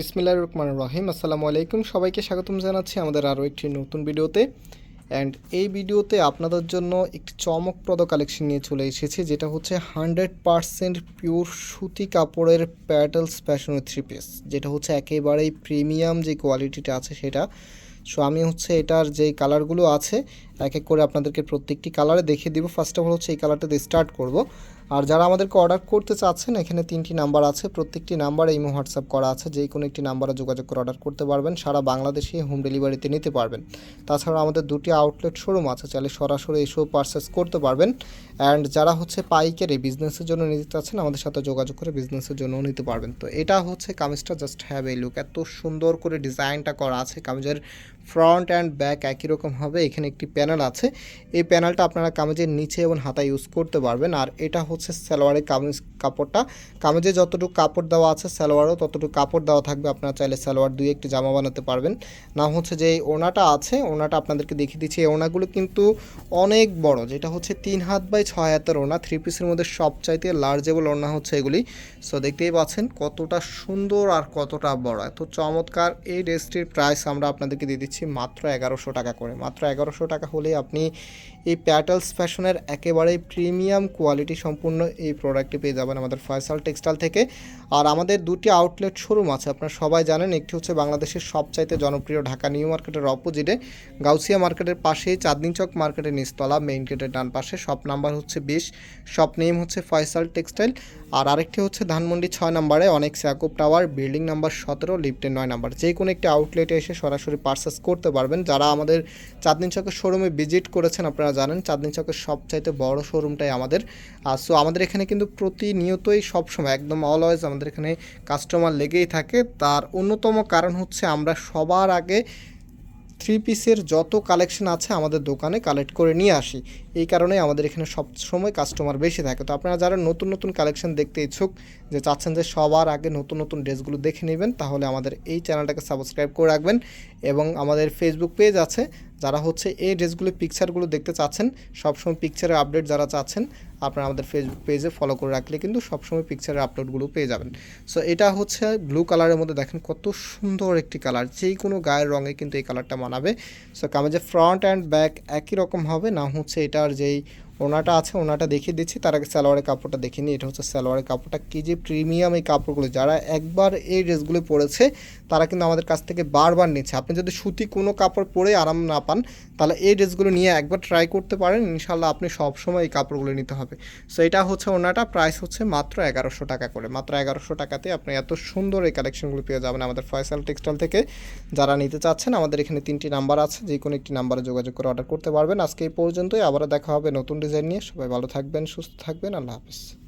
বিসমিল্লাহ রহমান রহিম। আসসালামু আলাইকুম। সবাইকে স্বাগতম জানাচ্ছি আমাদের আরও একটি নতুন ভিডিওতে। অ্যান্ড এই ভিডিওতে আপনাদের জন্য একটি চমকপ্রদ কালেকশন নিয়ে চলে এসেছি, যেটা হচ্ছে হান্ড্রেড পারসেন্ট পিওর সুতি কাপড়ের প্যাটেলস ফ্যাশনের থ্রি পিস যেটা হচ্ছে একেবারেই প্রিমিয়াম যে কোয়ালিটিটা আছে সেটা। সো আমি হচ্ছে এটার যে কালারগুলো আছে, এক এক করে আপনাদেরকে প্রত্যেকটি কালারে দেখিয়ে দিব। ফার্স্ট অফ অল হচ্ছে এই কালারটা দিয়ে স্টার্ট করব। আর যারা আমাদেরকে অর্ডার করতে চাচ্ছেন, এখানে তিনটি নাম্বার আছে। প্রত্যেকটি নাম্বার ইমো, হোয়াটসঅ্যাপ করা আছে। যে কোনো একটি নাম্বারে যোগাযোগ করে অর্ডার করতে পারবেন। সারা বাংলাদেশে হোম ডেলিভারিতে নিতে পারবেন। তাছাড়া আমাদের দুটি আউটলেট শোরুম আছে, চাইলে সরাসরি এসেও পারচেস করতে পারবেন। অ্যান্ড যারা হচ্ছে পাইকারি বিজনেসের জন্য নিতে চাচ্ছেন, আমাদের সাথে যোগাযোগ করে বিজনেসের জন্য নিতে পারবেন। তো এটা হচ্ছে কামিজটা জাস্ট হ্যাভ এই লুক এত সুন্দর করে ডিজাইনটা করা আছে, কামিজের ফ্রন্ট অ্যান্ড ব্যাক একই রকম হবে। এখানে একটি প্যানেল আছে। এই প্যানেলটা আপনারা কামিজের নিচে এবং হাতা ইউজ করতে পারবেন। আর এটা হচ্ছে সালোয়ারের কামিজ কাপড়টা। কামিজে যতটুকু কাপড় দেওয়া আছে সালোয়ারও ততটুকু কাপড় দেওয়া থাকবে। আপনারা চাইলে সালোয়ার দুই একটি জামা বানাতে পারবেন। না হচ্ছে যে এই ওনাটা আছে ওনাটা আপনাদেরকে দেখিয়ে দিচ্ছি। এই ওনাগুলো কিন্তু অনেক বড়, যেটা হচ্ছে তিন হাত বাই ছয় হাতের ওনা থ্রি পিসের মধ্যে সবচাইতে লার্জেবল ওনা হচ্ছে এগুলি। সো দেখতেই পাচ্ছেন কতটা সুন্দর আর কতটা বড়। এত চমৎকার এই ড্রেসটির প্রাইস আমরা আপনাদেরকে দিয়ে দিচ্ছি মাত্র এগারোশো টাকা করে। মাত্র এগারোশো টাকা হলে আপনি এই প্যাটেলস ফ্যাশনের একেবারেই প্রিমিয়াম কোয়ালিটি সম্পূর্ণ এই প্রোডাক্টটি পেয়ে যাবেন। আমাদের ফয়সাল টেক্সটাইল থেকে। আর আমাদের দুটি আউটলেট শোরুম আছে, আপনারা সবাই জানেন, একটি হচ্ছে বাংলাদেশের সবচাইতে জনপ্রিয় ঢাকা নিউ মার্কেটের অপোজিটে, গাউসিয়া মার্কেটের পাশেই চাঁদনি চক মার্কেটের নিচতলা মেইন গেটের ডান পাশে শপ নাম্বার হচ্ছে বিশ শপ নেম হচ্ছে ফয়সাল টেক্সটাইল। আর আরেকটি হচ্ছে ধানমন্ডি ছয় নম্বরে অনেক স্যাকুপ টাওয়ার, বিল্ডিং নাম্বার সতেরো, লিফটের নয় নাম্বার। যে কোনো একটি আউটলেটে এসে সরাসরি পার্সেস করতে পারবেন। যারা আমাদের চাঁদনি চকের শোরুমে ভিজিট করেছেন, আপনারা জানেন, চাঁদনি চকের সবচাইতে বড় শোরুমটাই আমাদের। সো আমাদের এখানে কিন্তু প্রতিনিয়তই সবসময়, একদম অলওয়েজ আমাদের এখানে কাস্টমার লেগেই থাকে। তার অন্যতম কারণ হচ্ছে আমরা সবার আগে থ্রি পিসের যত কালেকশন আছে আমাদের দোকানে কালেক্ট করে নিয়ে আসি। এই কারণে আমাদের এখানে সব সময় কাস্টমার বেশি থাকে। তো আপনারা যারা নতুন নতুন কালেকশন দেখতে ইচ্ছুক, যে চাচ্ছেন যে সবার আগে নতুন নতুন ড্রেসগুলো দেখে নেবেন, তাহলে আমাদের এই চ্যানেলটাকে সাবস্ক্রাইব করে রাখবেন এবং আমাদের ফেসবুক পেজ আছে যারা হচ্ছে এই ড্রেসগুলো পিকচারগুলো দেখতে চাচ্ছেন, সবসময় পিকচারের আপডেট যারা চাচ্ছেন, আপনারা আমাদের ফেসবুক পেজে ফলো করে রাখলে কিন্তু সবসময় পিকচারের আপলোডগুলো পেয়ে যাবেন। সো এটা হচ্ছে ব্লু কালারের মধ্যে দেখেন কত সুন্দর একটি কালার যেই কোনো গায়ের রঙে কিন্তু এই কালারটা মানাবে। সো কামেজের ফ্রন্ট অ্যান্ড ব্যাক একই রকম হবে না হচ্ছে এটার যেই ওনাটা আছে, ওনাটা দেখিয়ে দিচ্ছি। তার আগে সালোয়ারের কাপড়টা দেখে নিই। এটা হচ্ছে সালোয়ারের কাপড়টা। কি যে প্রিমিয়াম এই কাপড়গুলো। যারা একবার এই ড্রেসগুলো পরেছে, তারা কিন্তু আমাদের কাছ থেকে বারবার নিচ্ছে। আপনি যদি সুতি কোনো কাপড় পরে আরাম না পান, তাহলে এই ড্রেসগুলো নিয়ে একবার ট্রাই করতে পারেন। ইনশাল্লাহ আপনি সবসময় এই কাপড়গুলো নিতে হবে। সো এটা হচ্ছে ওনাটা। প্রাইস হচ্ছে মাত্র এগারোশো টাকা করে। মাত্র এগারোশো টাকাতে আপনি এত সুন্দর এই কালেকশনগুলো পেয়ে যাবেন আমাদের ফয়সাল টেক্সটাইল থেকে। যারা নিতে চাচ্ছেন, আমাদের এখানে তিনটি নাম্বার আছে। যে কোনো একটি নাম্বারে যোগাযোগ করে অর্ডার করতে পারবেন। আজকে এই পর্যন্তই। আবারও দেখা হবে নতুন ডিজাইন নিয়ে সবাই ভালো থাকবেন সুস্থ থাকবেন আল্লাহ হাফিজ।